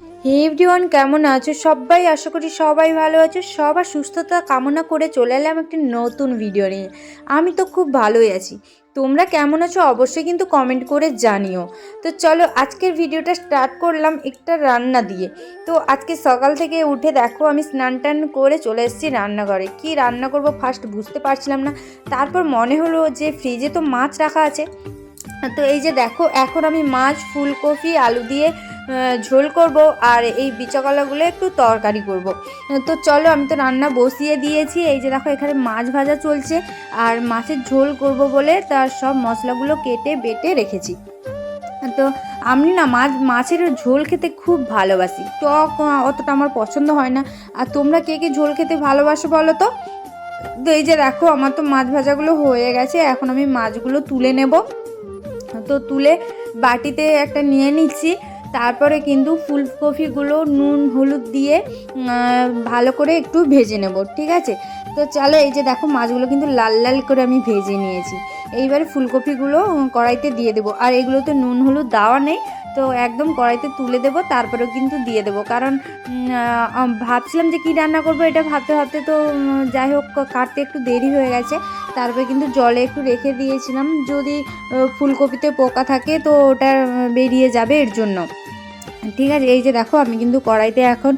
হে everyone কেমন আছো? সবাই, আশা করি সবাই ভালো আছো। সবার সুস্থতা কামনা করে চলে এলাম একটি নতুন ভিডিও নিয়ে। আমি তো খুব ভালোই আছি। তোমরা কেমন আছো? অবশ্যই কিন্তু কমেন্ট করে জানিও। তো চলো, আজকের ভিডিওটা স্টার্ট করলাম একটা রান্না দিয়ে। তো আজকে সকাল থেকে উঠে দেখো, আমি স্নান টান করে চলে এসেছি রান্নাঘরে। কি রান্না করব ফার্স্ট বুঝতে পারছিলাম না। তারপর মনে হলো যে ফ্রিজে তো মাছ রাখা আছে। তো এই যে দেখো, এখন আমি মাছ, ফুলকপি, আলু দিয়ে ঝোল করব আর এই বিচকলাগুলো একটু তরকারি করব। তো চলো আমি তো রান্না বসিয়ে দিয়েছি। এই যে দেখো এখানে মাছ ভাজা চলছে আর মাছের ঝোল করব বলে তার সব মশলাগুলো কেটে, বেটে রেখেছি। তো আমি না মাছ, মাছের ঝোল খেতে খুব ভালোবাসি। টক অতটা আমার পছন্দ হয় না। আর তোমরা কে কে ঝোল খেতে ভালোবাসো বলো তো? তো এই যে দেখো আমার তো মাছ ভাজাগুলো হয়ে গেছে। এখন আমি মাছগুলো তুলে নেব। তো তুলে বাটিতে একটা নিয়ে নিচ্ছি। তারপরে কিন্তু ফুলকপিগুলো নুন, হলুদ দিয়ে ভালো করে একটু ভেজে নেব, ঠিক আছে? তো চলো এই যে দেখো মাছগুলো কিন্তু লাল লাল করে আমি ভেজে নিয়েছি। এইবারে ফুলকপিগুলো কড়াইতে দিয়ে দেবো। আর এগুলোতে নুন, হলুদ দেওয়া নেই, তো একদম কড়াইতে তুলে দেবো, তারপরেও কিন্তু দিয়ে দেবো। কারণ ভাবছিলাম যে কী রান্না করব, এটা ভাবতে ভাবতে তো যাই হোক কাটতে একটু দেরি হয়ে গেছে। তারপরে কিন্তু জলে একটু রেখে দিয়েছিলাম। যদি ফুলকপিতে পোকা থাকে, তো ওটা বেরিয়ে যাবে এর জন্য। ঠিক আছে, এই যে দেখো, আমি কিন্তু কড়াইতে এখন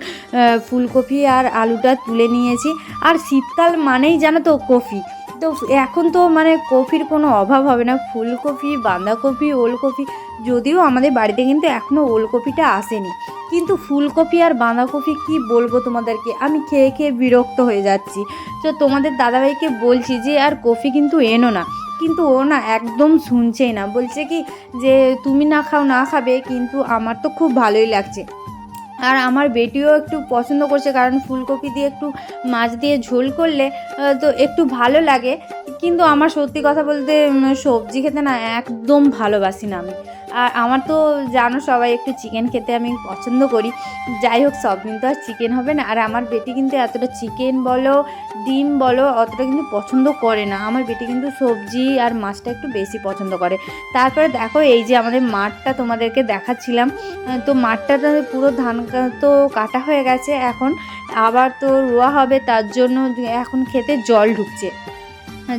ফুলকপি আর আলুটা তুলে নিয়েছি। আর শীতকাল মানেই জানো তো কফি। তো এখন তো মানে কফির কোনো অভাব হবে না। ফুলকপি, বাঁধাকপি, ওলকপি, যদিও আমাদের বাড়িতে কিন্তু এখনও ওলকপিটা আসেনি। কিন্তু ফুলকপি আর বাঁধাকপি কি বলব তোমাদেরকে? আমি খেয়ে খেয়ে বিরক্ত হয়ে যাচ্ছি। তো তোমাদের দাদাভাইকে বলছি যে, আর কফি কিন্তু এনো না। কিন্তু ও না একদম শুনছেই না। বলছে কি যে, তুমি না খাও, না খাবে, কিন্তু আমার তো খুব ভালোই লাগছে। আর আমার বেটিও একটু পছন্দ করছে, কারণ ফুলকপি দিয়ে একটু মাছ দিয়ে ঝোল করলে তো একটু ভালো লাগে। কিন্তু আমার সত্যি কথা বলতে সবজি খেতে না একদম ভালোবাসি না আমি। আর আমার তো জানো সবাই একটু চিকেন খেতে আমি পছন্দ করি। যাই হোক, সব দিন তো আর চিকেন হবে না। আর আমার বেটি কিন্তু এতটা চিকেন বলো, ডিম বলো, অতটা কিন্তু পছন্দ করে না। আমার বেটি কিন্তু সবজি আর মাছটা একটু বেশি পছন্দ করে। তারপরে দেখো, এই যে আমাদের মাঠটা তোমাদেরকে দেখাচ্ছিলাম। তো মাঠটা তো পুরো ধান তো কাটা হয়ে গেছে। এখন আবার তো রোয়া হবে, তার জন্য এখন খেতে জল ঢুকছে।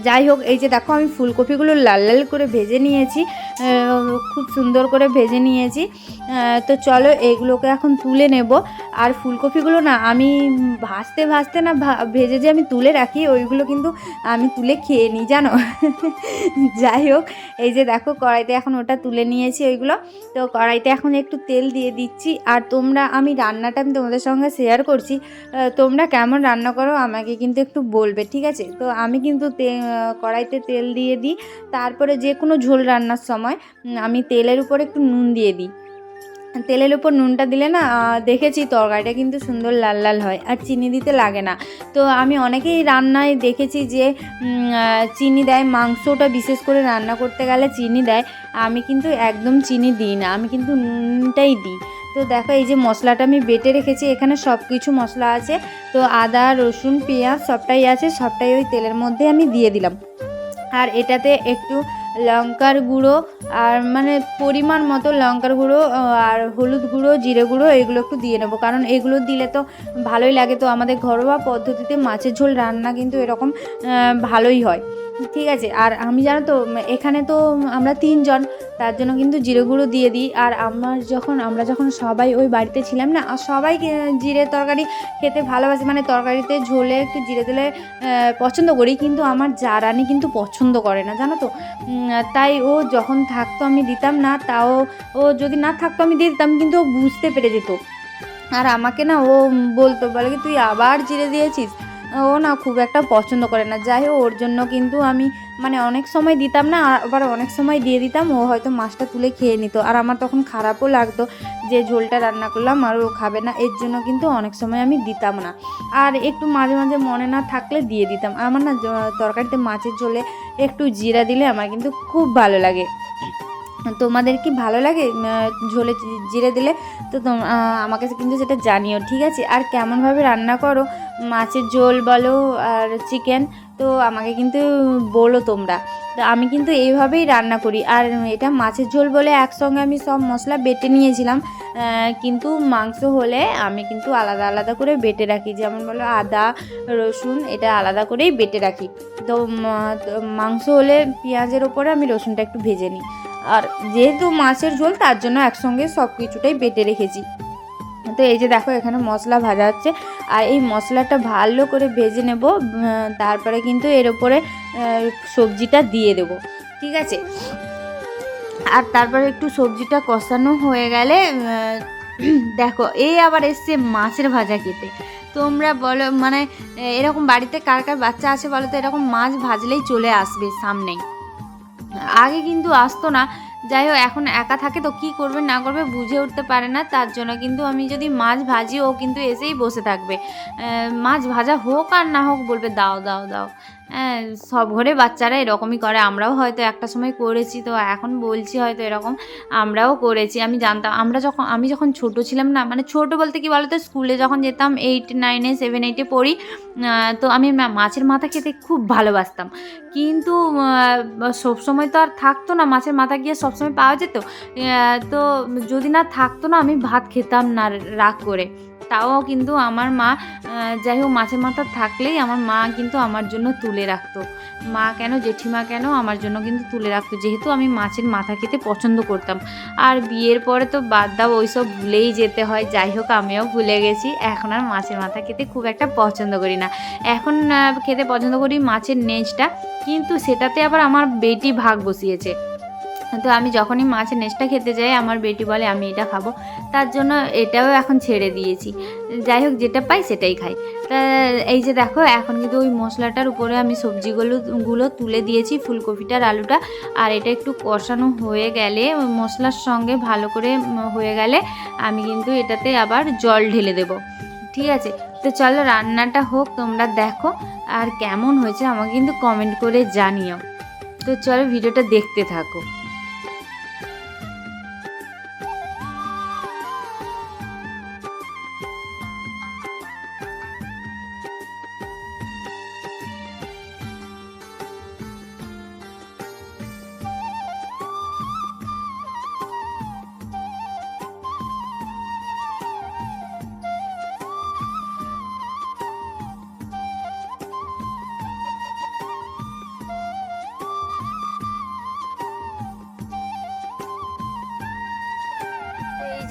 যাই হোক এই যে দেখো আমি ফুলকপিগুলো লাল লাল করে ভেজে নিয়েছি খুব সুন্দর করে ভেজে নিয়েছি। তো চলো এগুলোকে এখন তুলে নেব। আর ফুলকপিগুলো না, আমি ভাজতে ভাজতে না ভেজে যে আমি তুলে রাখি, ওইগুলো কিন্তু আমি তুলে খেয়ে নিই, জানো? যাই হোক, এই যে দেখো, কড়াইতে এখন ওটা তুলে নিয়েছি ওইগুলো। তো কড়াইতে এখন একটু তেল দিয়ে দিচ্ছি। আর তোমরা, আমি রান্নাটা আমি তোমাদের সঙ্গে শেয়ার করছি। তোমরা কেমন রান্না করো আমাকে কিন্তু একটু বলবে, ঠিক আছে? তো আমি কিন্তু কড়াইতে তেল দিয়ে দিই। তারপরে যে কোনো ঝোল রান্নার সময় আমি তেলের উপর একটু নুন দিয়ে দিই। তেলের উপর নুনটা দিলে না দেখেছি তরকারিটা কিন্তু সুন্দর লাল লাল হয়, আর চিনি দিতে লাগে না। তো আমি অনেকেই রান্নায় দেখেছি যে চিনি দেয়, মাংসটা বিশেষ করে রান্না করতে গেলে চিনি দেয়, আমি কিন্তু একদম চিনি দিই না, আমি কিন্তু নুনটাই দিই। তো দেখো, এই যে মশলাটা আমি বেটে রেখেছি, এখানে সব কিছু মশলা আছে, তো আদা, রসুন, পেঁয়াজ সবটাই আছে, সবটাই ওই তেলের মধ্যে আমি দিয়ে দিলাম। আর এটাতে একটু লঙ্কার গুঁড়ো আর মানে পরিমাণ মতো লঙ্কার গুঁড়ো আর হলুদ গুঁড়ো, জিরে গুঁড়ো, এগুলো একটু দিয়ে নেব। কারণ এগুলো দিলে তো ভালোই লাগে। তো আমাদের ঘরোয়া পদ্ধতিতে মাছের ঝোল রান্না কিন্তু এরকম ভালোই হয়। ঠিক আছে? আর আমি জানো তো, এখানে তো আমরা তিনজন তার জন্য কিন্তু জিরে গুঁড়ো দিয়ে দিই। আর আমার যখন, আমরা যখন সবাই ওই বাড়িতে ছিলাম না, আর সবাই জিরে তরকারি খেতে ভালোবাসে। মানে তরকারিতে ঝোলে একটু জিরে দিলে পছন্দ করি, কিন্তু আমার জারানি কিন্তু পছন্দ করে না, জানো তো? তাই ও যখন থাকতো আমি দিতাম না, তাও ও যদি না থাকতো আমি দিয়ে দিতাম, কিন্তু ও বুঝতে পেরে যেত। আর আমাকে না, ও বলতো, বলে কি, তুই আবার জিরে দিয়েছিস? ও না খুব একটা পছন্দ করে না। যাই হোক, ওর জন্য কিন্তু আমি মানে অনেক সময় দিতাম না, আবার অনেক সময় দিয়ে দিতাম, ও হয়তো মাছটা তুলে খেয়ে নিত। আর আমার তখন খারাপও লাগতো যে ঝোলটা রান্না করলাম আর ও খাবে না, এর জন্য কিন্তু অনেক সময় আমি দিতাম না। আর একটু মাঝে মাঝে মনে না থাকলে দিয়ে দিতাম। আমার না তরকারিতে মাছের ঝোলে একটু জিরা দিলে আমার কিন্তু খুব ভালো লাগে। তোমাদের কি ভালো লাগে? ঝোলে জিরে দিলে তো আমাকে কিন্তু সেটা জানিও, ঠিক আছে? আর কেমনভাবে রান্না করো? মাছের ঝোল বলো আর চিকেন তো আমাকে কিন্তু বলো তোমরা। তো আমি কিন্তু এইভাবেই রান্না করি। আর এটা মাছের ঝোল বলে একসঙ্গে আমি সব মশলা বেটে নিয়েছিলাম। কিন্তু মাংস হলে আমি কিন্তু আলাদা আলাদা করে বেটে রাখি। যেমন বলো আদা, রসুন, এটা আলাদা করেই বেটে রাখি। তো মাংস হলে পেঁয়াজের ওপরে আমি রসুনটা একটু ভেজে নিই। আর যেহেতু মাছের ঝোল তার জন্য একসঙ্গে সব কিছুটাই বেটে রেখেছি। তো এই যে দেখো এখানে মশলা ভাজা হচ্ছে। আর এই মশলাটা ভালো করে ভেজে নেব তারপরে কিন্তু এর আহ, সবজিটা দিয়ে দেব। ঠিক আছে? আর তারপরে একটু সবজিটা কষানো হয়ে গেলে দেখো এই আবার এসছে মাছের ভাজা খেতে। তোমরা বলো মানে এরকম বাড়িতে কার কার বাচ্চা আছে বলো তো এরকম মাছ ভাজলেই চলে আসবে সামনেই। আগে কিন্তু আসতো না। যাই হোক এখন একা থাকে তো কি করবে, না করবে বুঝে উঠতে পারে না। তার জন্য কিন্তু আমি যদি মাছ ভাজি, ও কিন্তু এসেই বসে থাকবে। মাছ ভাজা হোক আর না হোক বলবে, দাও দাও দাও। সব ঘরে বাচ্চারা এরকমই করে। আমরাও হয়তো একটা সময় করেছি, তো এখন বলছি হয়তো এরকম, আমরাও করেছি। আমি জানতাম, আমরা যখন, আমি যখন ছোট ছিলাম না মানে ছোট বলতে কি বলতো, স্কুলে যখন যেতাম এইট নাইনে সেভেন এইটে পড়ি তো আমি মাছের মাথা খেতে খুব ভালোবাসতাম। কিন্তু সব সময় তো আর থাকতো না, মাছের মাথা গিয়ে সবসময় পাওয়া যেত। তো যদি না থাকতো না, আমি ভাত খেতাম না, রাগ করে। তাও কিন্তু আমার মা যাই হোক মাছের মাথা থাকলেই আমার মা কিন্তু আমার জন্য তুলে রাখতো। মা কেন, জেঠিমা কেন আমার জন্য কিন্তু তুলে রাখতো। যেহেতু আমি মাছের মাথা খেতে পছন্দ করতাম। আর বিয়ের পরে তো বাদ দাও, ওইসব ভুলেই যেতে হয়। যাই হোক আমিও ভুলে গেছি। এখন আর মাছের মাথা খেতে খুব একটা পছন্দ করি না। এখন খেতে পছন্দ করি মাছের নেজটা কিন্তু সেটাতে আবার আমার বেটি ভাগ বসিয়েছে। তো আমি যখনই মাছের নেচটা খেতে যাই, আমার বেটি বলে, আমি এটা খাব। তার জন্য এটাও এখন ছেড়ে দিয়েছি। যাই হোক, যেটা পাই সেটাই খাই। তা এই যে দেখো, এখন কিন্তু ওই মশলাটার উপরে আমি সবজিগুলো, গুলো তুলে দিয়েছি, ফুলকপিটার আলুটা। আর এটা একটু কষানো হয়ে গেলে, মশলার সঙ্গে ভালো করে হয়ে গেলে আমি কিন্তু এটাতে আবার জল ঢেলে দেব। ঠিক আছে? তো চলো, রান্নাটা হোক, তোমরা দেখো আর কেমন হয়েছে আমাকে কিন্তু কমেন্ট করে জানিও। তো চলো, ভিডিওটা দেখতে থাকো।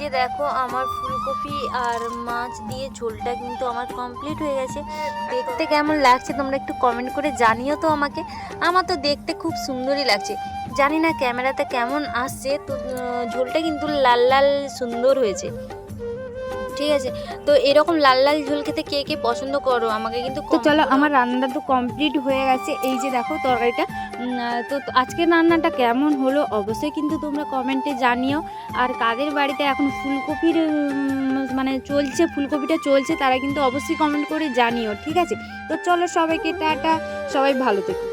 যে দেখো আমার ফুলকপি আর মাছ দিয়ে ঝোলটা কিন্তু আমার কমপ্লিট হয়ে গেছে। দেখতে কেমন লাগছে তোমরা একটু কমেন্ট করে জানিও তো আমাকে। আমার তো দেখতে খুব সুন্দরই লাগছে। জানি না ক্যামেরাতে কেমন আসছে, তো ঝোলটা কিন্তু লাল লাল সুন্দর হয়েছে। ঠিক আছে। তো এরকম লাল লাল ঝোল খেতে কে কে পছন্দ করো? আমাকে কিন্তু তো চলো আমার রান্নাটা তো কমপ্লিট হয়ে গেছে। এই যে দেখো তরকারিটা। তো আজকের রান্নাটা কেমন হলো অবশ্যই কিন্তু তোমরা কমেন্টে জানিও। আর কাদের বাড়িতে এখন ফুলকপির মানে চলছে ফুলকপিটা চলছে তারা কিন্তু অবশ্যই কমেন্ট করে জানিও ঠিক আছে? তো চলো সবাইকে টাটা সবাই ভালো থেকো।